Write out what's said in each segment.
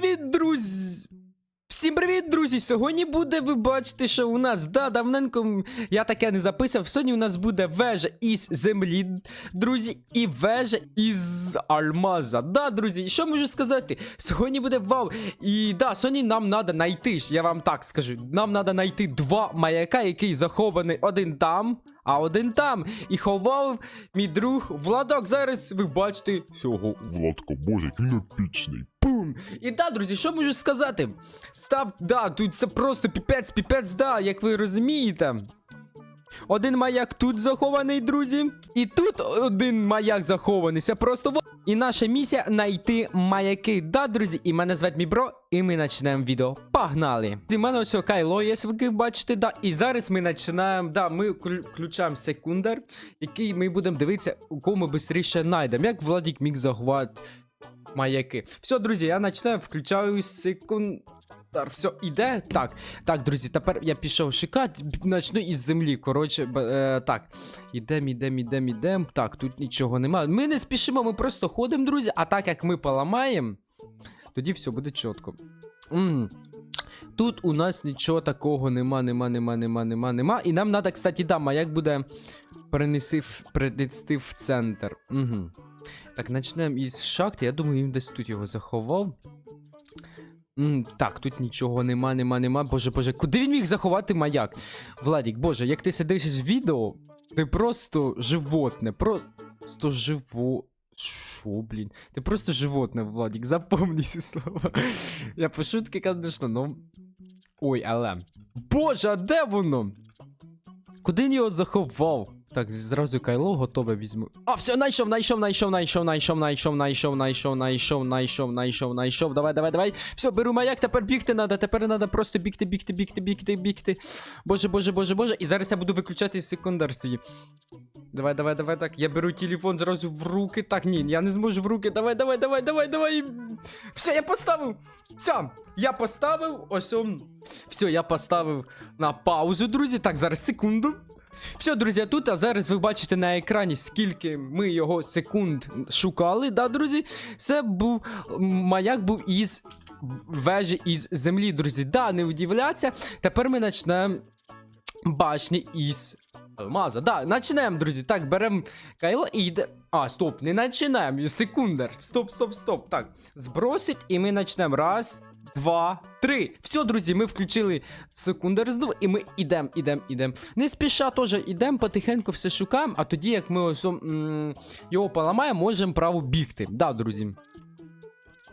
привіт, друзі! Всім привіт, друзі! Сьогодні буде, ви бачите, що у нас, да, давненько я таке не записав. Сьогодні у нас буде вежа із землі, друзі, і вежа із алмаза. Да, друзі, і що можу сказати? Сьогодні буде вау. І да, сьогодні нам треба знайти, я вам так скажу. Нам треба знайти два маяка, який захований один там, а один там. І ховав мій друг Владок. Зараз ви бачите Цього Владка, боже, який епічний. Бум! І да, друзі, що можу сказати? Став, да, тут це просто піпець, піпець, да, як ви розумієте. Один маяк тут захований, друзі. І тут один маяк захований. Це просто во- І наша місія знайти маяки. Да, друзі, і мене звати Мібро, і ми почнемо відео. Погнали! І мене ось Кайло є, ви бачите, да. І зараз ми починаємо. Да, ми включаємо секундер, який ми будемо дивитися, у кого ми швидше знайдемо. Як Владік міг заховати маяки. Все, друзі, я починаю, включаю секунд. Все, іде? Так. Так, друзі, тепер я пішов шукати, начну із землі. Коротше, е, так. Ідем, ідем, ідем, ідем. Так, тут нічого немає. Ми не спішимо, ми просто ходимо, друзі, а так як ми поламаємо, тоді все буде чітко. М. Тут у нас нічого такого нема, нема, нема, нема, нема, нема. І нам треба, кстати, да, маяк буде перенести в центр. Угу. Так, почнемо із шахти. Я думаю, він десь тут його заховав. М, так, тут нічого нема, нема, нема. Боже, боже, куди він міг заховати маяк? Владік, боже, як ти сидиш відео, ти просто животне, просто живо. Шо, блін? Ти просто животне, Владік, запомни ці слова. Я по шутки, конечно, ну. Ой, але. Боже, а де воно? Куди він його заховав? Так, зразу кайло готове візьму. А, все, найшов, найшов, найшов, найшов, найшов, найшов, найшов, найшов, найшов, найшов, найшов, найшов. Давай, давай, давай. Все, беру маяк, тепер бігти надо, тепер надо просто бігти, бігти, бігти, бігти, бігти. Боже, боже, боже, боже. І зараз я буду виключати секундар свій. Давай, давай, давай, так. Я беру телефон зразу в руки. Так, ні, я не зможу в руки. Давай, давай, давай, давай, давай. Все, я поставив. Все, я поставив. Ось он. Все, я поставив на паузу, друзі. Так, зараз секунду. Все, друзі, тут, а зараз ви бачите на екрані, скільки ми його секунд шукали, да, друзі? Це був маяк був із вежі із землі, друзі. Да, не удивляться. Тепер ми почнемо башні із алмаза. Да, почнемо, друзі. Так, беремо кайло і йде. А, стоп, не починаємо. Секундер. Стоп, стоп, стоп. Так, збросить, і ми почнемо. Раз, два, три. Все, друзі, ми включили секундер знову, і ми ідемо, ідемо, ідемо. Не спіша теж ідемо, потихеньку все шукаємо, а тоді, як ми ось його поламаємо, можемо право бігти. Да, друзі.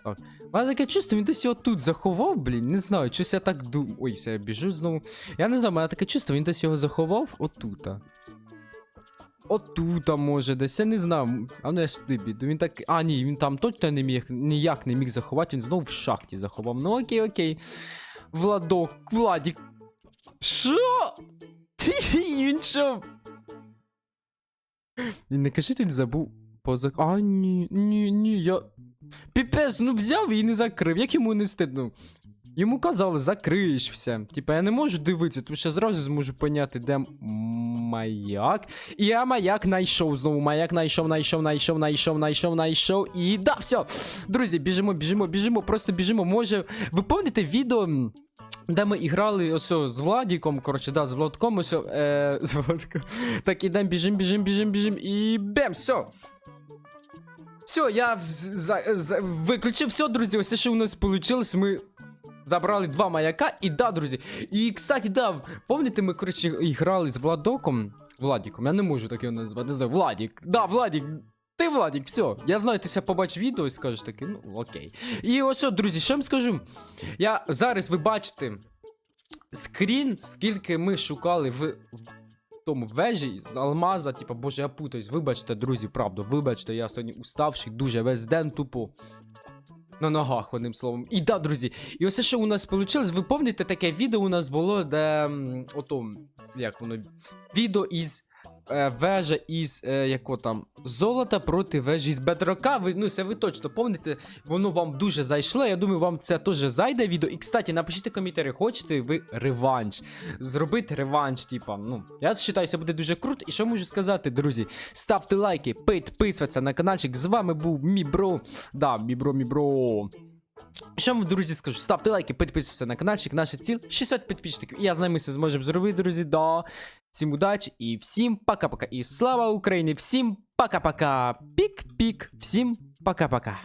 Так. У мене таке чувство, він десь його тут заховав, блін. Не знаю, щось я так думаю. Ой, все, я біжу знову. Я не знаю, у мене таке чувство, він десь його заховав отута. Отута, може, десь, я не знаю. А ну я ж тобі. Він так. А, ні, він там точно не міг, ніяк не міг заховати, він знову в шахті заховав. Ну окей, окей. Владок, Владік. Що? Він що? Не кажи, він забув позак. А, ні, ні, ні, я. Піпець, ну взяв і не закрив. Як йому не стидно? Йому казали, закриєш все. Типа я не можу дивитися, тому що я зразу зможу поняти, де маяк. І я маяк знайшов знову. Маяк знайшов, знайшов, знайшов, знайшов, знайшов, знайшов. І да, все. Друзі, біжимо, біжимо, біжимо, просто біжимо. Може, ви пам'ятаєте відео? Де ми іграли ось з Владіком, коротше, да, з Владком, ось, е, з Владком. Так, ідемо, біжим, біжим, біжим, біжим, і бем, все. Все, я за, за, виключив все, друзі. Ось що у нас вийшло. Ми забрали два маяка. І да, друзі. І, кстати, да, пам'ятаєте, ми, коротше, грали з Владоком. Владіком, я не можу так його назвати. Знаю, Владік. Да, Владік. Ти Владік, все. Я знаю, ти ся побачиш відео і скажеш таки, ну окей. І ось що, друзі, що я вам скажу? Я зараз ви бачите скрін, скільки ми шукали в тому вежі з алмаза, типа, боже, я путаюсь. Вибачте, друзі, правду, вибачте, я сьогодні уставший, дуже весь день тупо. На ногах, одним словом. І да, друзі. І ось що у нас вийшло. Ви пам'ятаєте, таке відео у нас було, де. Ото, як воно. Відео із вежа із е, яко там золота проти вежі з бедрока. Ви, ну, це ви точно пам'ятаєте, воно вам дуже зайшло. Я думаю, вам це теж зайде відео. І, кстати, напишіть коментарі, хочете ви реванш. Зробити реванш, типа. Ну, я вважаю, це буде дуже круто. І що можу сказати, друзі? Ставте лайки, підписуйтесь на каналчик. З вами був мій бро. Да, мій бро, мій бро. Що вам, друзі, скажу? Ставте лайки, підписуйтесь на каналчик, наша ціль 600 підписчиків. І я знаю, ми все зможемо зробити, друзі. До Всім удачі і всім пока-пока. І слава Україні! Всім пока-пока! Пік-пік! Всім пока-пока!